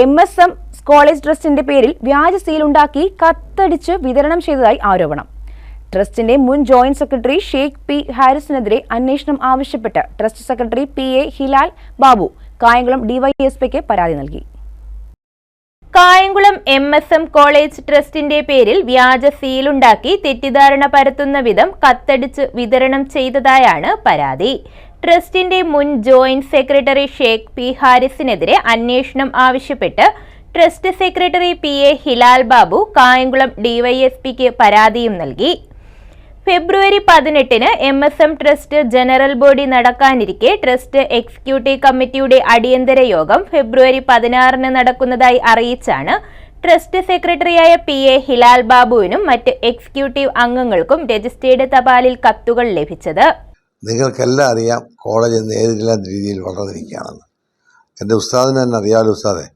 M S M college ട്രസ്റ്റിന്റെ പേരിൽ വ്യാജ സീൽ ഉണ്ടാക്കി കത്തടിച്ച് വിതരണം ചെയ്തതായി ആരോപണം. ട്രസ്റ്റിന്റെ മുൻ ജോയിന്റ് സെക്രട്ടറി ഷെയ്ഖ് പി ഹാരിസിനെതിരെ അന്വേഷണം ആവശ്യപ്പെട്ട് trust secretary P A Hilal Babu Kayamkulam ഡിവൈഎസ്പിക്ക് പരാതി നൽകി. Kayamkulam M S M college ട്രസ്റ്റിന്റെ പേരിൽ വ്യാജ സീലുണ്ടാക്കി തെറ്റിദ്ധാരണ പരത്തുന്ന വിധം കത്തടിച്ച് വിതരണം ചെയ്തതായാണ് പരാതി. ട്രസ്റ്റിന്റെ മുൻ ജോയിന്റ് സെക്രട്ടറി ഷേഖ് പി ഹാരിസിനെതിരെ അന്വേഷണം ആവശ്യപ്പെട്ട് trust secretary P A Hilal Babu Kayamkulam ഡിവൈഎസ്പിക്ക് പരാതിയും നൽകി. ഫെബ്രുവരി പതിനെട്ടിന് M S M trust general body നടക്കാനിരിക്കെ trust executive കമ്മിറ്റിയുടെ അടിയന്തര യോഗം ഫെബ്രുവരി പതിനാറിന് നടക്കുന്നതായി അറിയിച്ചാണ് ട്രസ്റ്റ് സെക്രട്ടറിയായ പി എ ഹിലാൽ ബാബുവിനും മറ്റ് എക്സിക്യൂട്ടീവ് അംഗങ്ങൾക്കും രജിസ്റ്റേർഡ് തപാലിൽ കത്തുകൾ ലഭിച്ചത്. നിങ്ങൾക്കെല്ലാം അറിയാം കോളേജ് എന്ന് ഏതെല്ലാം രീതിയിൽ വളർന്നിരിക്കുകയാണെന്ന്. എന്റെ ഉസ്താദിന് തന്നെ അറിയാമല്ലോ ഉസ്താദെ.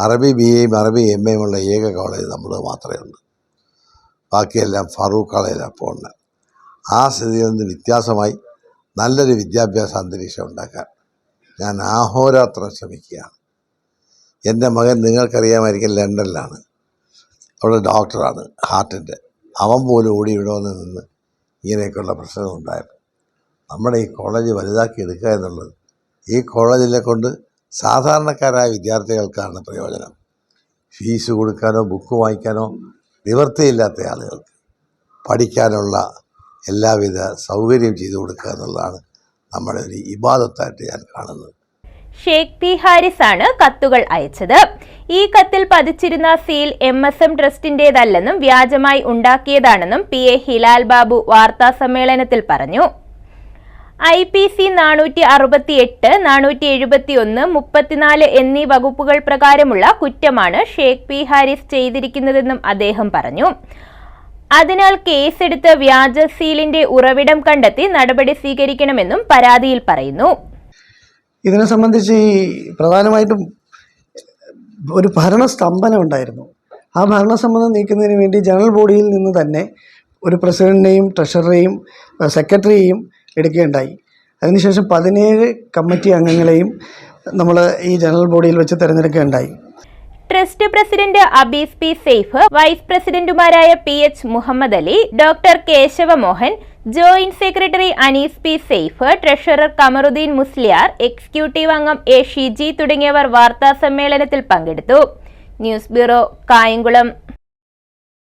അറബി ബി എയും അറബി എം എയും ഉള്ള ഏക കോളേജ് നമ്മൾ മാത്രമേ ഉള്ളൂ. ബാക്കിയെല്ലാം ഫറൂഖ് കോളേജിലാണ് പോകുന്നത് ആ സ്ഥിതിയിൽ നിന്ന് വ്യത്യാസമായി നല്ലൊരു വിദ്യാഭ്യാസ അന്തരീക്ഷം ഉണ്ടാക്കാൻ ഞാൻ ആഹോരാത്രം ശ്രമിക്കുകയാണ്. എന്റെ മകൻ നിങ്ങൾക്കറിയാമായിരിക്കും ലണ്ടനിലാണ്. അവിടെ ഡോക്ടറാണ് ഹാർട്ടിന്റെ. അവൻ പോലും ഓടി ഇവിടെ വന്ന് നിന്ന് ഇങ്ങനെയൊക്കെയുള്ള പ്രശ്നങ്ങൾ ഉണ്ടായപ്പോൾ നമ്മുടെ ഈ കോളേജ് വലുതാക്കി എടുക്കുക എന്നുള്ളത്. ഈ കോളേജിനെ കൊണ്ട് സാധാരണക്കാരായ വിദ്യാർത്ഥികൾക്കാണ് പ്രയോജനം. ഫീസ് കൊടുക്കാനോ ബുക്ക് വാങ്ങിക്കാനോ നിവൃത്തിയില്ലാത്ത ആളുകൾക്ക് പഠിക്കാനുള്ള എല്ലാവിധ സൗകര്യം ചെയ്തു കൊടുക്കുക എന്നുള്ളതാണ് നമ്മുടെ ഒരു ഇബാദത്തായിട്ട് ഞാൻ കാണുന്നത്. ഷേഖ് പി ഹാരിസ് ആണ് കത്തുകൾ അയച്ചത്. ഈ കത്തിൽ പതിച്ചിരുന്ന സീൽ എം എസ് എം ട്രസ്റ്റിന്റേതല്ലെന്നും വ്യാജമായി ഉണ്ടാക്കിയതാണെന്നും പി എ ഹിലാൽ ബാബു വാർത്താ സമ്മേളനത്തിൽ പറഞ്ഞു. ഐ പി സി നാനൂറ്റി അറുപത്തി എട്ട് നാനൂറ്റി എഴുപത്തി ഒന്ന് മുപ്പത്തിനാല് എന്നീ വകുപ്പുകൾ പ്രകാരമുള്ള കുറ്റമാണ് ഷേഖ് പി ഹാരിസ് ചെയ്തിരിക്കുന്നതെന്നും അദ്ദേഹം പറഞ്ഞു. അതിനാൽ കേസെടുത്ത് വ്യാജ സീലിന്റെ ഉറവിടം കണ്ടെത്തി നടപടി സ്വീകരിക്കണമെന്നും പരാതിയിൽ പറയുന്നു. ഇതിനെ സംബന്ധിച്ച് ഈ പ്രധാനമായിട്ടും ഒരു ഭരണസ്തംഭനം ഉണ്ടായിരുന്നു. ആ ഭരണസമ്മതം നീക്കുന്നതിന് വേണ്ടി ജനറൽ ബോഡിയിൽ നിന്ന് തന്നെ ഒരു പ്രസിഡന്റിനെയും ട്രഷററെയും സെക്രട്ടറിയെയും എടുക്കുകയുണ്ടായി. അതിനുശേഷം പതിനേഴ് കമ്മിറ്റി അംഗങ്ങളെയും നമ്മൾ ഈ ജനറൽ ബോഡിയിൽ വെച്ച് തിരഞ്ഞെടുക്കുകയുണ്ടായി. Trust president Abees P Saif vice പ്രസിഡന്റുമാരായ P H Muhammad Ali doctor Keshavamohan joint secretary Anees P Saif treasurer Kamaruddin Musliyar executive അംഗം എ ഷിജി തുടങ്ങിയവർ വാർത്താ സമ്മേളനത്തിൽ പങ്കെടുത്തു. News bureau Kayamkulam.